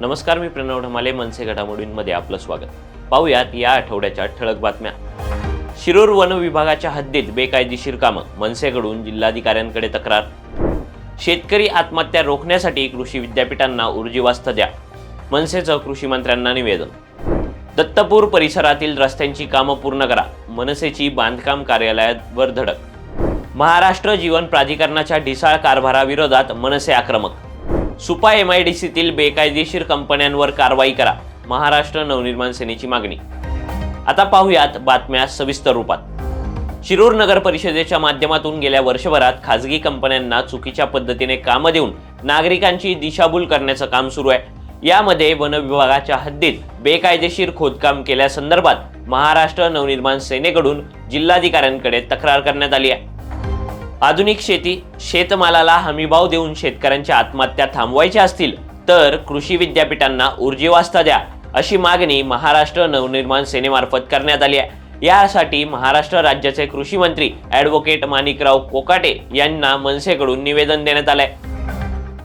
नमस्कार मी प्रणव ढमाले मनसे घडामोडींमध्ये आपलं स्वागत. पाहूयात या आठवड्याच्या ठळक बातम्या. शिरूर वन विभागाच्या हद्दीत बेकायदेशीर कामं मनसेकडून जिल्हाधिकाऱ्यांकडे तक्रार. शेतकरी आत्महत्या रोखण्यासाठी कृषी विद्यापीठांना ऊर्जिवास्त द्या. मनसेचं कृषी मंत्र्यांना निवेदन. दत्तपूर परिसरातील रस्त्यांची कामं पूर्ण करा. मनसेची बांधकाम कार्यालयावर धडक. महाराष्ट्र जीवन प्राधिकरणाच्या ढिसाळ कारभाराविरोधात मनसे आक्रमक. सुपा एम आय डी सीतील बेकायदेशीर कंपन्यांवर कारवाई करा. महाराष्ट्र नवनिर्माण सेनेची मागणी. आता पाहूयात बातम्या सविस्तर रूपात. शिरूर नगर परिषदेच्या माध्यमातून गेल्या वर्षभरात खाजगी कंपन्यांना चुकीच्या पद्धतीने कामं देऊन नागरिकांची दिशाभूल करण्याचं काम सुरू आहे. यामध्ये वन विभागाच्या हद्दीत बेकायदेशीर खोदकाम केल्यासंदर्भात महाराष्ट्र नवनिर्माण सेनेकडून जिल्हाधिकाऱ्यांकडे तक्रार करण्यात आली आहे. आधुनिक शेती शेतमालाला हमीभाव देऊन शेतकऱ्यांच्या आत्महत्या थांबवायच्या असतील तर कृषी विद्यापीठांना ऊर्जिवास्ता द्या अशी मागणी महाराष्ट्र नवनिर्माण सेनेमार्फत करण्यात आली आहे. यासाठी महाराष्ट्र राज्याचे कृषी मंत्री ॲडव्होकेट माणिकराव कोकाटे यांना मनसेकडून निवेदन देण्यात आलंय.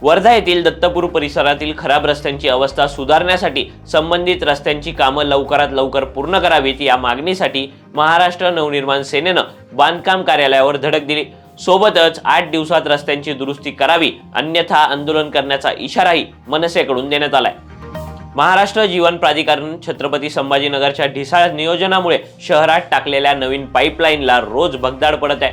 वर्धा येथील दत्तपूर परिसरातील खराब रस्त्यांची अवस्था सुधारण्यासाठी संबंधित रस्त्यांची कामं लवकरात लवकर पूर्ण करावीत या मागणीसाठी महाराष्ट्र नवनिर्माण सेनेनं बांधकाम कार्यालयावर धडक दिली. सोबतच आठ दिवसात रस्त्यांची दुरुस्ती करावी अन्यथा आंदोलन करण्याचा इशाराही मनसेकडून देण्यात आलाय. महाराष्ट्र जीवन प्राधिकरण छत्रपती संभाजीनगरच्या ढिसाळ नियोजनामुळे शहरात टाकलेल्या नवीन पाईपलाईनला रोज भगदाड पडत आहे.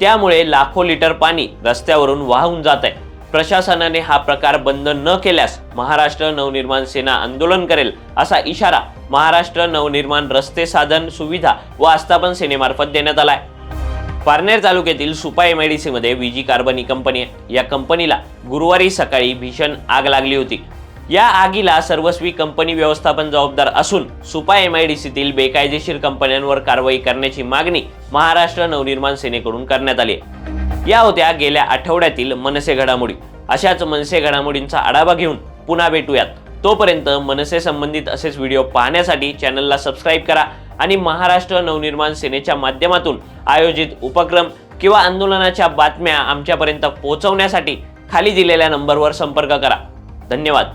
त्यामुळे लाखो लिटर पाणी रस्त्यावरून वाहून जात आहे. प्रशासनाने हा प्रकार बंद न केल्यास महाराष्ट्र नवनिर्माण सेना आंदोलन करेल असा इशारा महाराष्ट्र नवनिर्माण रस्ते साधन सुविधा व आस्थापन सेनेमार्फत देण्यात आलाय. पारनेर तालुक्यातील सुपा एम आय डी सीमध्ये विजी कार्बन ही कंपनी आहे या कंपनीला गुरुवारी सकाळी भीषण आग लागली होती. या आगीला सर्वस्वी कंपनी व्यवस्थापन जबाबदार असून सुपा एम आय डी सीतील बेकायदेशीर कंपन्यांवर कारवाई करण्याची मागणी महाराष्ट्र नवनिर्माण सेनेकडून करण्यात आली या होत्या गेल्या आठवड्यातील मनसे घडामोडी. अशाच मनसे घडामोडींचा आढावा घेऊन पुन्हा भेटूयात. तोपर्यंत मनसे संबंधित असेच व्हिडिओ पाहण्यासाठी चॅनलला सबस्क्राईब करा आणि महाराष्ट्र नवनिर्माण सेनेच्या माध्यमातून आयोजित उपक्रम किंवा आंदोलनाच्या बातम्या आमच्यापर्यंत पोहोचवण्यासाठी खाली दिलेल्या नंबरवर संपर्क करा. धन्यवाद.